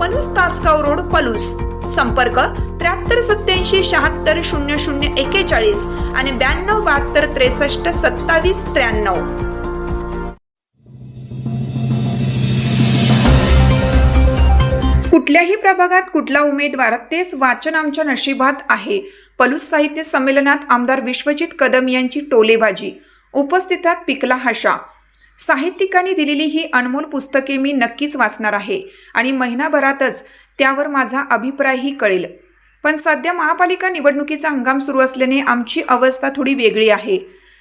Palus Tasgaon road Palus. संपर्क त्र्याहत्तर सत्याऐंशी शहात्तर शून्य शून्य एकेचाळीस आणि ब्याण्णव बहात्तर त्रेसष्ट सत्तावीस त्र्याण्णव. कुठल्याही प्रभागात कुठला उमेदवार तेच वाचन आमच्या नशिबात आहे. पलूस साहित्य संमेलनात आमदार विश्वजित कदम यांची टोलेबाजी. उपस्थितात पिकला हशा. साहित्यिकांनी दिलेली ही अनमोल पुस्तके मी नक्कीच वाचणार आहे आणि महिनाभरातच त्यावर माझा अभिप्रायही कळेल. पण सध्या महापालिका निवडणुकीचा हंगाम सुरू असल्याने आमची अवस्था थोडी वेगळी आहे.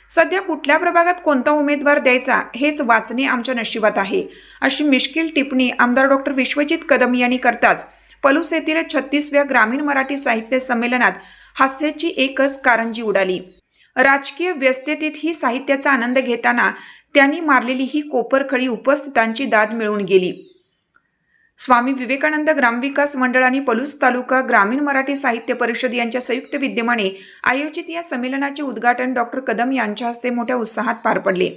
सध्या कुठल्या प्रभागात कोणता उमेदवार द्यायचा हेच वाचणे आमच्या नशिबात आहे. अशी मिश्किल टिप्पणी आमदार डॉक्टर विश्वजित कदम यांनी करताच पलूस येथील छत्तीसव्या ग्रामीण मराठी साहित्य संमेलनात हास्याची एकच कारंजी उडाली. राजकीय व्यस्ततेतही साहित्याचा आनंद घेताना त्यांनी मारलेली ही कोपरखळी उपस्थितांची दाद मिळवून गेली. स्वामी विवेकानंद ग्रामविकास मंडळ आणि पलूस तालुका ग्रामीण मराठी साहित्य परिषद यांच्या संयुक्त विद्यमाने आयोजित या संमेलनाचे उद्घाटन डॉक्टर कदम यांच्या हस्ते मोठ्या उत्साहात पार पडले.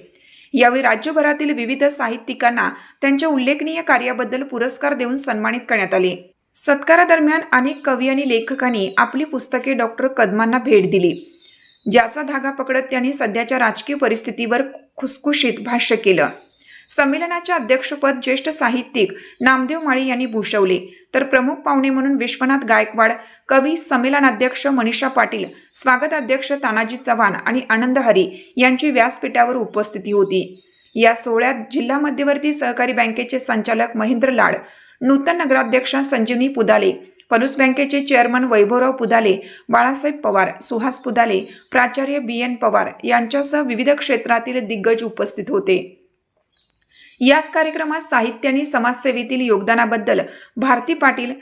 यावेळी राज्यभरातील विविध साहित्यिकांना त्यांच्या उल्लेखनीय कार्याबद्दल पुरस्कार देऊन सन्मानित करण्यात आले. सत्कारादरम्यान अनेक कवी आणि लेखकांनी आपली पुस्तके डॉक्टर कदमांना भेट दिली. ज्याचा धागा पकडत त्यांनी सध्याच्या राजकीय परिस्थितीवर खुसखुशीत भाष्य केलं. संमेलनाचे अध्यक्षपद ज्येष्ठ साहित्यिक नामदेव माळी यांनी भूषवले. तर प्रमुख पाहुणे म्हणून विश्वनाथ गायकवाड कवी संमेलनाध्यक्ष मनीषा पाटील स्वागताध्यक्ष तानाजी चव्हाण आणि आनंद हरी यांची व्यासपीठावर उपस्थिती होती. या सोहळ्यात जिल्हा मध्यवर्ती सहकारी बँकेचे संचालक महेंद्र लाड नूतन नगराध्यक्ष संजीवनी पुदाले पलूस बँकेचे चेअरमन वैभवराव पुदाले बाळासाहेब पवार सुहास पुदाले प्राचार्य बी एन पवार यांच्यासह विविध क्षेत्रातील दिग्गज उपस्थित होते. याच कार्यक्रमात साहित्य आणि समाजसेवेतील योगदानाबद्दल भारती पाटील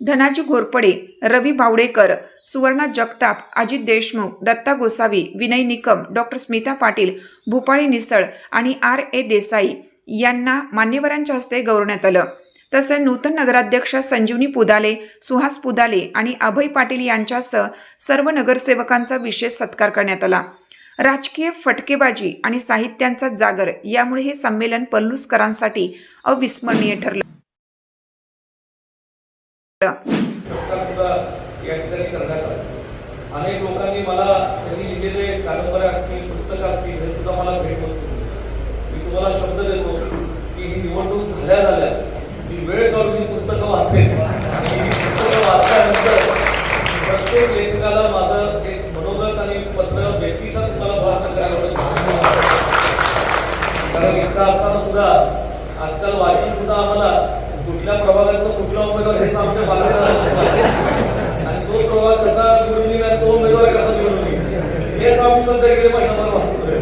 धनाजी घोरपडे रवी बावडेकर सुवर्णा जगताप अजित देशमुख दत्ता गोसावी विनय निकम डॉक्टर स्मिता पाटील भूपाळी निसळ आणि आर ए देसाई यांना मान्यवरांच्या हस्ते गौरवण्यात आलं. तसेच नूतन नगराध्यक्ष संजीवनी पुदाले सुहास पुदाले आणि अभय पाटील यांच्यासह सर्व नगरसेवकांचा विशेष सत्कार करण्यात आला. राजकीय फटकेबाजी आणि साहित्यांचा जागर यामुळे हे संमेलन पल्लूसकरांसाठी अविस्मरणीय ठरलं. अनेक लोकांनी मला त्यांनी लिहिलेले कादंबऱ्या असतील पुस्तकं असतील हे सुद्धा मला भेटवस्तू दिली. मी तुम्हाला शब्द देतो की ही निवडणूक झाल्या वेळ काढून पुस्तकं वाचेन. आणि पुस्तकं वाचल्यानंतर प्रत्येक लेखकाला माझं एक मनोगत आणि पत्र व्यक्तिगत मला भाषण करायला कारण इच्छा असताना सुद्धा आजकाल वाचन सुद्धा आम्हाला कुठल्या प्रभागातलं कुठला उमेदवार हेच आमच्या बालकाला आणि तो प्रभाग कसा निवडून येईल आणि तो उमेदवार कसा निवडून येईल हेच आम्ही सध्या गेले आम्हाला वाचतोय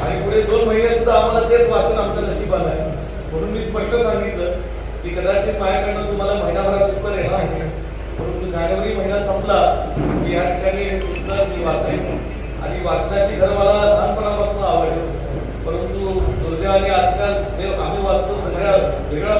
आणि पुढे दोन महिने सुद्धा आम्हाला तेच वाचन आमच्या नशिबाला आहे. म्हणून मी स्पष्ट सांगितलं की कदाचित माझ्याकडनं तुम्हाला महिनाभरात उत्तर येणार आहे. परंतु जानेवारी महिना संपला की या ठिकाणी हे पुस्तक मी वाचायचं. आणि वाचनाची घर मला लहानपणापासून आवडते परंतु दुर्दैवाने आजकाल आम्ही वाचतो सगळ्या वेगळा